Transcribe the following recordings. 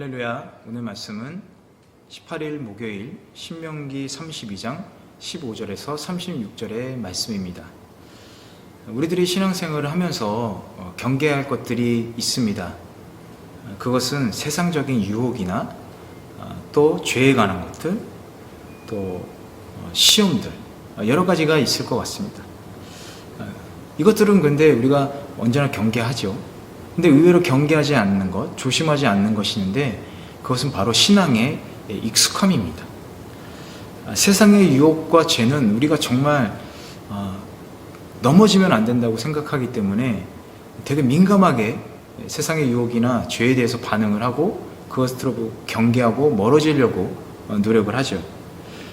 할렐루야. 오늘 말씀은 18일 목요일 신명기 32장 15절에서 36절의 말씀입니다. 우리들이 신앙생활을 하면서 어, 경계할 것들이 있습니다. 어, 그것은 세상적인 유혹이나 어, 또 죄에 관한 것들, 또 어, 시험들 어, 여러 가지가 있을 것 같습니다. 어, 이것들은 근데 우리가 언제나 경계하죠. 근데 의외로 경계하지 않는 것, 조심하지 않는 것이 있는데 그것은 바로 신앙의 익숙함입니다. 아, 세상의 유혹과 죄는 우리가 정말 어, 넘어지면 안 된다고 생각하기 때문에 되게 민감하게 세상의 유혹이나 죄에 대해서 반응을 하고 그것으로 경계하고 멀어지려고 어, 노력을 하죠.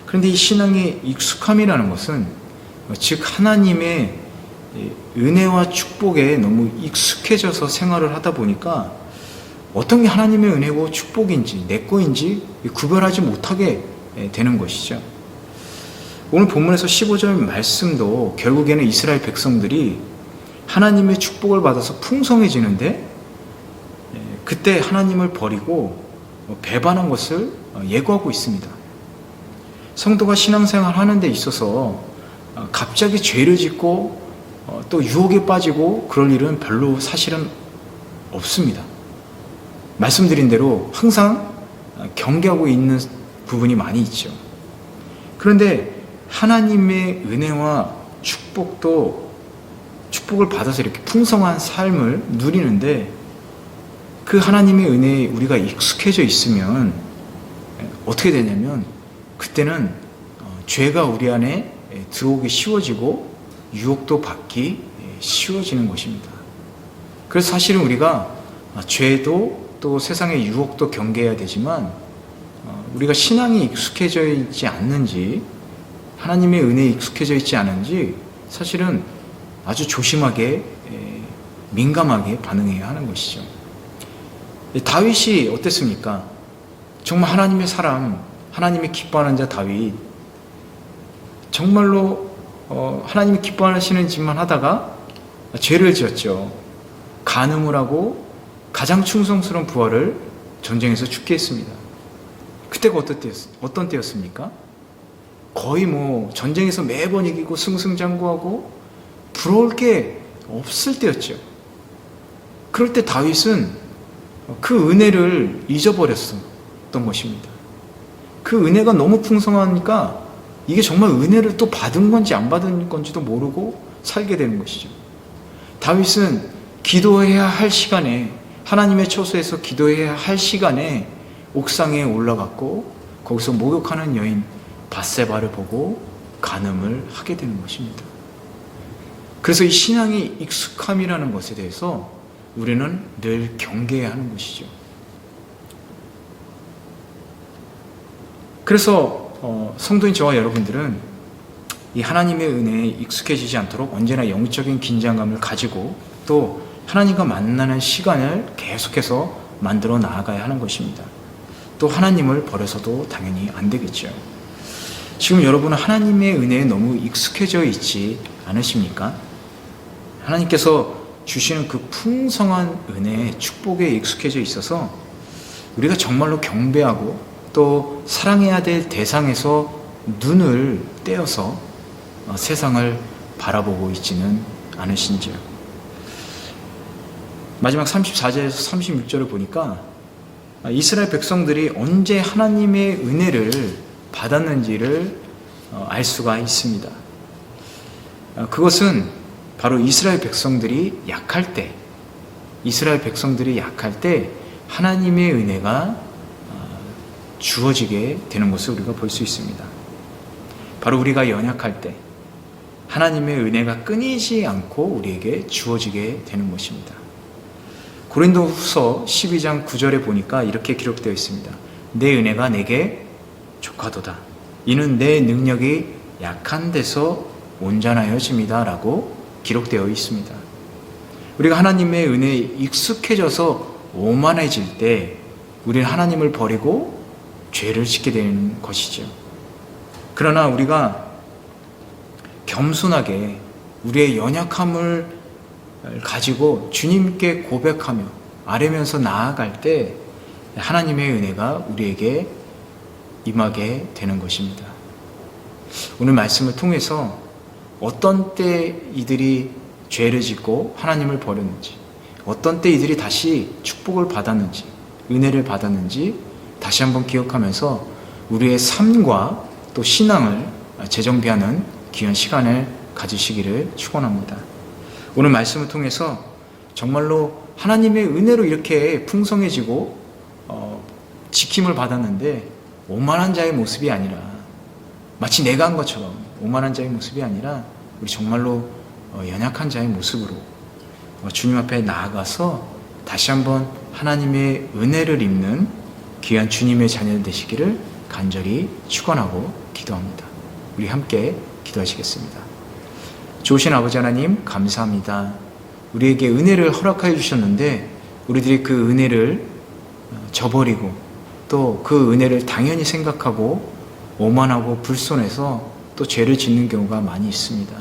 그런데 이 신앙의 익숙함이라는 것은 어, 즉 하나님의 이 은혜와 축복에 너무 익숙해져서 생활을 하다 보니까 어떤 게 하나님의 은혜고 축복인지 내 거인지 구별하지 못하게 되는 것이죠. 오늘 본문에서 15절 말씀도 결국에는 이스라엘 백성들이 하나님의 축복을 받아서 풍성해지는데 그때 하나님을 버리고 배반한 것을 예고하고 있습니다. 성도가 신앙생활 하는 데 있어서 갑자기 죄를 짓고 어, 또 유혹에 빠지고 그럴 일은 별로 사실은 없습니다. 말씀드린 대로 항상 경계하고 있는 부분이 많이 있죠. 그런데 하나님의 은혜와 축복도 축복을 받아서 이렇게 풍성한 삶을 누리는데 그 하나님의 은혜에 우리가 익숙해져 있으면 어떻게 되냐면 그때는 어, 죄가 우리 안에 들어오기 쉬워지고 유혹도 받기 쉬워지는 것입니다. 그래서 사실은 우리가 죄도 또 세상의 유혹도 경계해야 되지만 어, 우리가 신앙이 익숙해져 있지 않는지 하나님의 은혜에 익숙해져 있지 않은지 사실은 아주 조심하게 민감하게 반응해야 하는 것이죠. 다윗이 어땠습니까? 정말 하나님의 사람, 하나님이 기뻐하는 자 다윗 정말로 어, 하나님이 기뻐하시는 짓만 하다가 죄를 지었죠. 간음을 하고 가장 충성스러운 부하를 전쟁에서 죽게 했습니다. 그때가 어떤, 때였, 어떤 때였습니까? 거의 뭐 전쟁에서 매번 이기고 승승장구하고 부러울 게 없을 때였죠. 그럴 때 다윗은 그 은혜를 잊어버렸었던 것입니다. 그 은혜가 너무 풍성하니까 이게 정말 은혜를 또 받은 건지 안 받은 건지도 모르고 살게 되는 것이죠. 다윗은 기도해야 할 시간에 하나님의 처소에서 기도해야 할 시간에 옥상에 올라갔고 거기서 목욕하는 여인 바세바를 보고 간음을 하게 되는 것입니다. 그래서 이 신앙의 익숙함이라는 것에 대해서 우리는 늘 경계해야 하는 것이죠. 그래서 어, 성도인 저와 여러분들은 이 하나님의 은혜에 익숙해지지 않도록 언제나 영적인 긴장감을 가지고 또 하나님과 만나는 시간을 계속해서 만들어 나아가야 하는 것입니다. 또 하나님을 버려서도 당연히 안 되겠죠. 지금 여러분은 하나님의 은혜에 너무 익숙해져 있지 않으십니까? 하나님께서 주시는 그 풍성한 은혜, 축복에 익숙해져 있어서 우리가 정말로 경배하고 또 사랑해야 될 대상에서 눈을 떼어서 어, 세상을 바라보고 있지는 않으신지요. 마지막 34절에서 36절을 보니까 이스라엘 백성들이 언제 하나님의 은혜를 받았는지를 어, 알 수가 있습니다. 어, 그것은 바로 이스라엘 백성들이 약할 때, 이스라엘 백성들이 약할 때 하나님의 은혜가 주어지게 되는 것을 우리가 볼 수 있습니다. 바로 우리가 연약할 때 하나님의 은혜가 끊이지 않고 우리에게 주어지게 되는 것입니다. 고린도 후서 12장 9절에 보니까 이렇게 기록되어 있습니다. 내 은혜가 내게 족하도다. 이는 내 능력이 약한 데서 온전하여집니다. 라고 기록되어 있습니다. 우리가 하나님의 은혜에 익숙해져서 오만해질 때 우리는 하나님을 버리고 죄를 짓게 되는 것이죠. 그러나 우리가 겸손하게 우리의 연약함을 가지고 주님께 고백하며 아뢰면서 나아갈 때 하나님의 은혜가 우리에게 임하게 되는 것입니다. 오늘 말씀을 통해서 어떤 때 이들이 죄를 짓고 하나님을 버렸는지, 어떤 때 이들이 다시 축복을 받았는지, 은혜를 받았는지 다시 한번 기억하면서 우리의 삶과 또 신앙을 재정비하는 귀한 시간을 가지시기를 축원합니다. 오늘 말씀을 통해서 정말로 하나님의 은혜로 이렇게 풍성해지고 어, 지킴을 받았는데 오만한 자의 모습이 아니라 마치 내가 한 것처럼 오만한 자의 모습이 아니라 우리 정말로 어, 연약한 자의 모습으로 어, 주님 앞에 나아가서 다시 한번 하나님의 은혜를 입는 귀한 주님의 자녀 되시기를 간절히 축원하고 기도합니다. 우리 함께 기도하시겠습니다. 좋으신 아버지 하나님 감사합니다. 우리에게 은혜를 허락하여 주셨는데 우리들이 그 은혜를 어, 저버리고 또 그 은혜를 당연히 생각하고 오만하고 불손해서 또 죄를 짓는 경우가 많이 있습니다.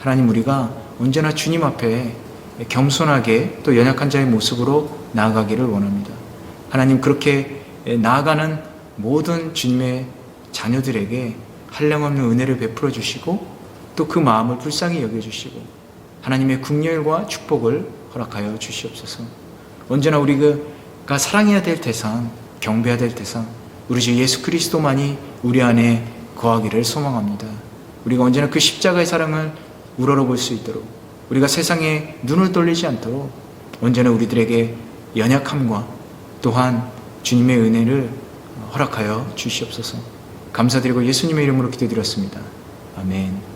하나님 우리가 언제나 주님 앞에 겸손하게 또 연약한 자의 모습으로 나아가기를 원합니다. 하나님 그렇게 나아가는 모든 주님의 자녀들에게 한량없는 은혜를 베풀어 주시고 또 그 마음을 불쌍히 여겨 주시고 하나님의 국렬과 축복을 허락하여 주시옵소서. 언제나 우리가 사랑해야 될 대상, 경배해야 될 대상, 우리 주 예수 그리스도만이 우리 안에 거하기를 소망합니다. 우리가 언제나 그 십자가의 사랑을 우러러 볼 수 있도록 우리가 세상에 눈을 돌리지 않도록 언제나 우리들에게 연약함과 또한 주님의 은혜를 허락하여 주시옵소서. 감사드리고 예수님의 이름으로 기도드렸습니다. 아멘.